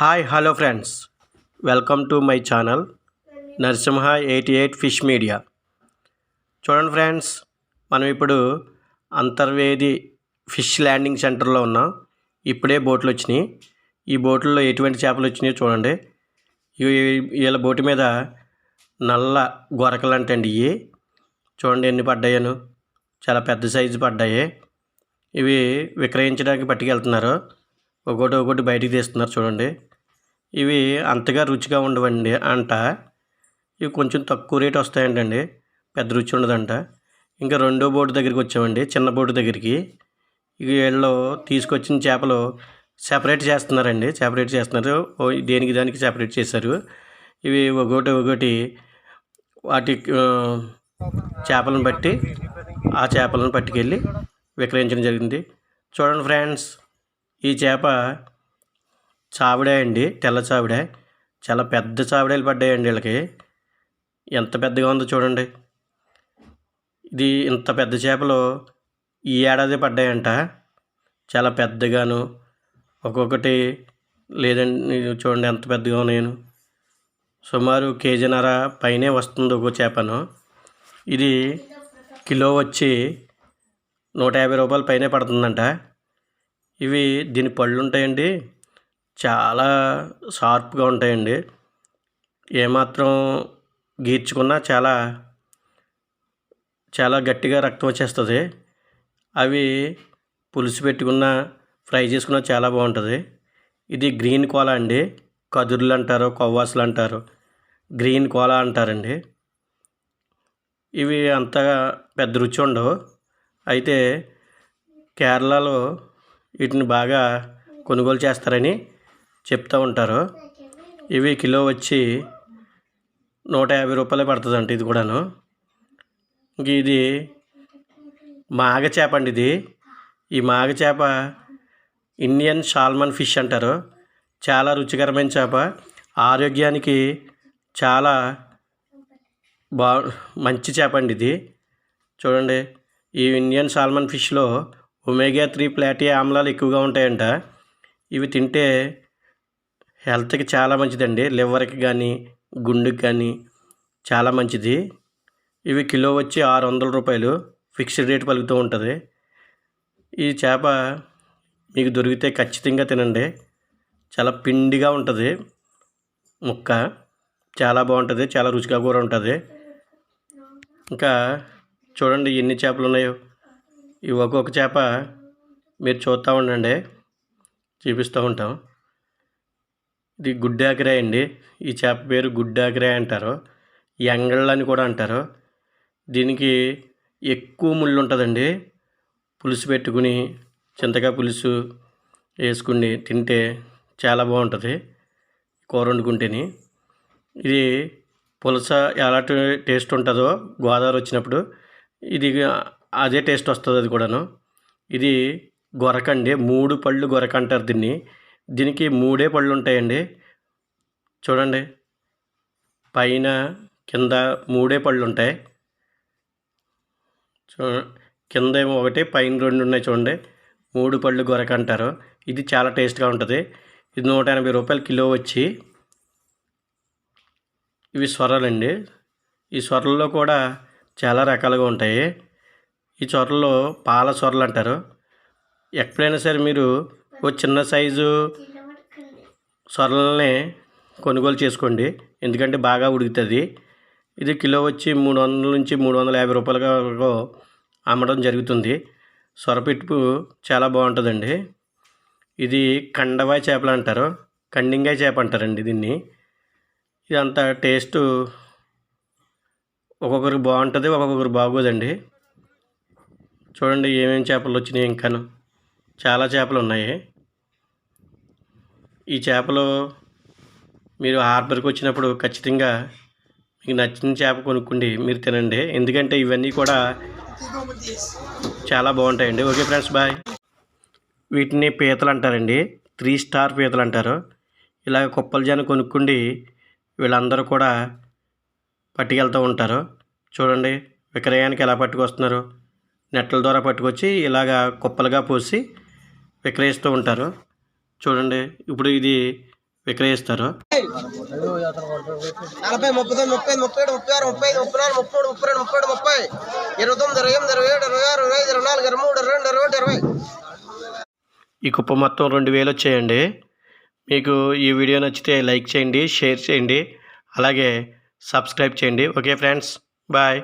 Hi hello friends. Welcome to my channel Narasimha eighty eight fish media. చూడండి friends మనం ఇప్పుడు Antarvedi fish landing సెంటర్లో ఉన్నాం. ఇప్పుడే బోట్లు వచ్చినాయి. ఈ బోట్లలో ఎటువంటి చేపలు వచ్చినాయో చూడండి. ఇవి వీళ్ళ బోటు మీద నల్ల గొరకలు అంటండి ఇవి చూడండి ఎన్ని పడ్డాయను. చాలా పెద్ద సైజు పడ్డాయి. ఇవి విక్రయించడానికి పట్టుకెళ్తున్నారు. ఒకటి ఒకటి బయటికి తీస్తున్నారు చూడండి. ఇవి అంతగా రుచిగా ఉండవండి అంట. ఇవి కొంచెం తక్కువ రేట్ వస్తాయంటండి. పెద్ద రుచి ఉండదంట. ఇంకా రెండో బోటు దగ్గరికి వచ్చామండి చిన్న బోటు దగ్గరికి. ఇవి వీళ్ళు తీసుకొచ్చిన చేపలు సెపరేట్ చేస్తున్నారండి సెపరేట్ చేస్తున్నారు. ఓ దేనికి దానికి సెపరేట్ చేశారు. ఇవి ఒకటి ఒకటి వాటి చేపలను బట్టి ఆ చేపలను పట్టుకెళ్ళి విక్రయించడం జరిగింది. చూడండి ఫ్రెండ్స్ ఈ చేప చావిడే అండి తెల్ల చావిడే. చాలా పెద్ద చావిడేలు పడ్డాయండి వీళ్ళకి. ఎంత పెద్దగా ఉందో చూడండి. ఇది ఇంత పెద్ద చేపలు ఈ ఏడాది పడ్డాయంట. చాలా పెద్దగాను. ఒక్కొక్కటి లేదండి చూడండి ఎంత పెద్దగా ఉన్నాయను సుమారు కేజీన్నర పైనే వస్తుంది ఒక్కో చేపను. ఇది కిలో వచ్చి నూట యాభై రూపాయల పైనే పడుతుందంట. ఇవి దీని పళ్ళు ఉంటాయండి. చాలా షార్ప్గా ఉంటాయండి. ఏమాత్రం గీర్చుకున్నా చాలా చాలా గట్టిగా రక్తం వచ్చేస్తుంది. అవి పులుసు పెట్టుకున్న ఫ్రై చేసుకున్న చాలా బాగుంటుంది. ఇది గ్రీన్ కోలా అండి. కదుర్లు అంటారు కొవ్వాసులు అంటారు. గ్రీన్ కోలా అంటారండి. ఇవి అంతగా పెద్ద రుచి ఉండవు. అయితే కేరళలో వీటిని బాగా కొనుగోలు చేస్తారని చెప్తూ ఉంటారు. ఇవి కిలో వచ్చి నూట యాభై రూపాయలు పడుతుందంట ఇది కూడాను. ఇంక ఇది మాగ చేప అండి ఇది. ఈ మాగ చేప ఇండియన్ సాల్మన్ ఫిష్ అంటారు. చాలా రుచికరమైన చేప. ఆరోగ్యానికి చాలా బా మంచి చేప అండి ఇది. చూడండి ఈ ఇండియన్ సాల్మన్ ఫిష్లో ఒమేగా త్రీ ప్లాటీ ఆమ్లాలు ఎక్కువగా ఉంటాయంట. ఇవి తింటే హెల్త్కి చాలా మంచిదండి. లివర్కి కానీ గుండెకి కానీ చాలా మంచిది. ఇవి కిలో వచ్చి ఆరు వందల రూపాయలు. ఫిక్స్డ్ రేట్ పలుకుతూ ఉంటుంది. ఈ చేప మీకు దొరికితే ఖచ్చితంగా తినండి. చాలా పిండిగా ఉంటుంది. ముక్క చాలా బాగుంటుంది. చాలా రుచిగా కూడా ఉంటుంది. ఇంకా చూడండి ఎన్ని చేపలు ఉన్నాయో. ఈ ఒక్కొక్క చేప మీరు చూస్తూ ఉండండి. చూపిస్తూ ఉంటాం. ఇది గుడ్డాకిరాయ్ అండి. ఈ చేప పేరు గుడ్డాకిరాయ్ అంటారు. ఎంగళ్ళు అని కూడా అంటారు. దీనికి ఎక్కువ ముళ్ళు ఉంటుందండి. పులుసు పెట్టుకుని చింతకాయ పులుసు వేసుకుని తింటే చాలా బాగుంటుంది. కూర వండుకుంటేని. ఇది పులస ఎలాంటి టేస్ట్ ఉంటుందో గోదావరి వచ్చినప్పుడు ఇది అదే టేస్ట్ వస్తుంది అది కూడాను. ఇది గొరకండి. మూడు పళ్ళు గొరక అంటారు దీన్ని. దీనికి మూడే పళ్ళు ఉంటాయండి. చూడండి. పైన కింద మూడే పళ్ళు ఉంటాయి. చూ కింద ఏమో ఒకటి పైన రెండు ఉన్నాయి చూడండి. మూడు పళ్ళు గొరక అంటారు. ఇది చాలా టేస్ట్గా ఉంటుంది. ఇది నూట ఎనభై రూపాయలు కిలో వచ్చి ఇవి స్వరలండి. ఈ స్వరల్లో కూడా చాలా రకాలుగా ఉంటాయి. ఈ చొరల్లో పాల సొరలు అంటారు. ఎప్పుడైనా సరే మీరు ఓ చిన్న సైజు సొరలని కొనుగోలు చేసుకోండి. ఎందుకంటే బాగా ఉడుకుతుంది. ఇది కిలో వచ్చి మూడు వందల నుంచి మూడు వందల యాభై రూపాయలుగా వరకు అమ్మడం జరుగుతుంది. సొరపిట్టు చాలా బాగుంటుందండి. ఇది కండవాయ చేపలు అంటారు. కండింగాయ చేప అంటారండి దీన్ని. ఇదంతా టేస్ట్ ఒక్కొక్కరికి బాగుంటుంది ఒక్కొక్కరు బాగోదండి. చూడండి ఏమేమి చేపలు వచ్చినాయి ఇంకాను. చాలా చేపలు ఉన్నాయి. ఈ చేపలు మీరు హార్బర్కి వచ్చినప్పుడు ఖచ్చితంగా మీకు నచ్చిన చేప కొనుక్కోండి మీరు తినండి. ఎందుకంటే ఇవన్నీ కూడా చాలా బాగుంటాయండి. Okay friends bye. వీటిని పీతలు అంటారండి. త్రీ స్టార్ పీతలు అంటారు. ఇలాగ కుప్పల జన కొనుక్కుండి వీళ్ళందరూ కూడా పట్టుకెళ్తూ ఉంటారు. చూడండి విక్రయానికి ఎలా పట్టుకొస్తున్నారు. నెట్ల ద్వారా పట్టుకొచ్చి ఇలాగా కుప్పలుగా పోసి విక్రయిస్తూ ఉంటారు. చూడండి ఇప్పుడు ఇది విక్రయిస్తారు. నలభై ముప్పై తొమ్మిది ముప్పై ముప్పై ఏడు ముప్పై ఆరు ముప్పై ఐదు ముప్పై నాలుగు ముప్పై మూడు ముప్పై రెండు ముప్పై ఏడు ముప్పై ఇరవై తొమ్మిది ఇరవై ఎనిమిది ఇరవై ఏడు ఇరవై ఆరు ఇరవై ఐదు ఇరవై నాలుగు ఇరవై మూడు ఇరవై రెండు ఇరవై ఒకటి ఇరవై ఈ కుప్ప మొత్తం రెండు వేలు వచ్చాయండి. మీకు ఈ వీడియో నచ్చితే లైక్ చేయండి షేర్ చేయండి అలాగే సబ్స్క్రైబ్ చేయండి. Okay friends bye.